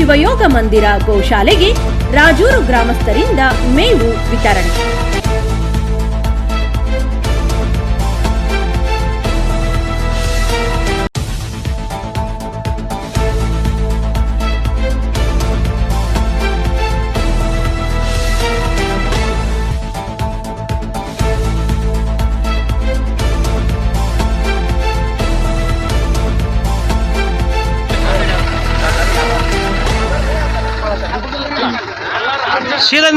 ಶಿವಯೋಗ ಮಂದಿರ ಗೋಶಾಲೆಗೆ ರಾಜೂರು ಗ್ರಾಮಸ್ಥರಿಂದ ಮೇವು ವಿತರಣೆ. ಸೀದಾ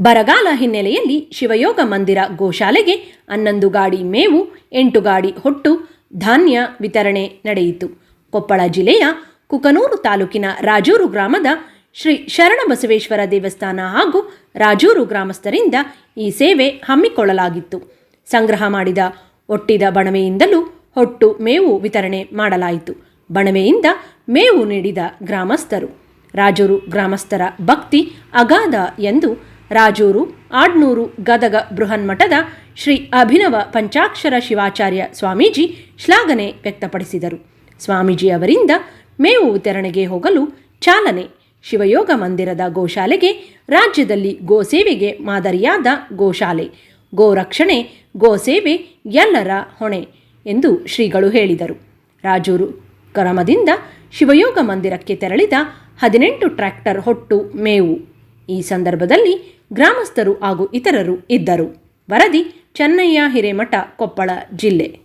ಬರಗಾಲ ಹಿನ್ನೆಲೆಯಲ್ಲಿ ಶಿವಯೋಗ ಮಂದಿರ ಗೋಶಾಲೆಗೆ ಹನ್ನೊಂದು ಗಾಡಿ ಮೇವು, ಎಂಟು ಗಾಡಿ ಹೊಟ್ಟು, ಧಾನ್ಯ ವಿತರಣೆ ನಡೆಯಿತು. ಕೊಪ್ಪಳ ಜಿಲ್ಲೆಯ ಕುಕನೂರು ತಾಲೂಕಿನ ರಾಜೂರು ಗ್ರಾಮದ ಶ್ರೀ ಶರಣಬಸವೇಶ್ವರ ದೇವಸ್ಥಾನ ಹಾಗೂ ರಾಜೂರು ಗ್ರಾಮಸ್ಥರಿಂದ ಈ ಸೇವೆ ಹಮ್ಮಿಕೊಳ್ಳಲಾಗಿತ್ತು. ಸಂಗ್ರಹ ಮಾಡಿದ ಒಟ್ಟಿದ ಬಣವೆಯಿಂದಲೂ ಹೊಟ್ಟು ಮೇವು ವಿತರಣೆ ಮಾಡಲಾಯಿತು. ಬಣವೆಯಿಂದ ಮೇವು ನೀಡಿದ ಗ್ರಾಮಸ್ಥರು. ರಾಜೂರು ಗ್ರಾಮಸ್ಥರ ಭಕ್ತಿ ಅಗಾಧ ಎಂದು ರಾಜೂರು ಆಡ್ನೂರು ಗದಗ ಬೃಹನ್ಮಠದ ಶ್ರೀ ಅಭಿನವ ಪಂಚಾಕ್ಷರ ಶಿವಾಚಾರ್ಯ ಸ್ವಾಮೀಜಿ ಶ್ಲಾಘನೆ ವ್ಯಕ್ತಪಡಿಸಿದರು. ಸ್ವಾಮೀಜಿ ಅವರಿಂದ ಮೇವು ವಿತರಣೆಗೆ ಹೋಗಲು ಚಾಲನೆ ಶಿವಯೋಗ ಮಂದಿರದ ಗೋಶಾಲೆಗೆ, ರಾಜ್ಯದಲ್ಲಿ ಗೋಸೇವೆಗೆ ಮಾದರಿಯಾದ ಗೋಶಾಲೆ. ಗೋರಕ್ಷಣೆ, ಗೋಸೇವೆ ಎಲ್ಲರ ಹೊಣೆ ಎಂದು ಶ್ರೀಗಳು ಹೇಳಿದರು. ರಾಜೂರು ಕ್ರಮದಿಂದ ಶಿವಯೋಗ ಮಂದಿರಕ್ಕೆ ತೆರಳಿದ ಹದಿನೆಂಟು ಟ್ರ್ಯಾಕ್ಟರ್ ಹೊಟ್ಟು ಮೇವು. ಈ ಸಂದರ್ಭದಲ್ಲಿ ಗ್ರಾಮಸ್ಥರು ಹಾಗೂ ಇತರರು ಇದ್ದರು. ವರದಿ ಚೆನ್ನಯ್ಯ ಹಿರೇಮಠ ಕೊಪ್ಪಳ ಜಿಲ್ಲೆ.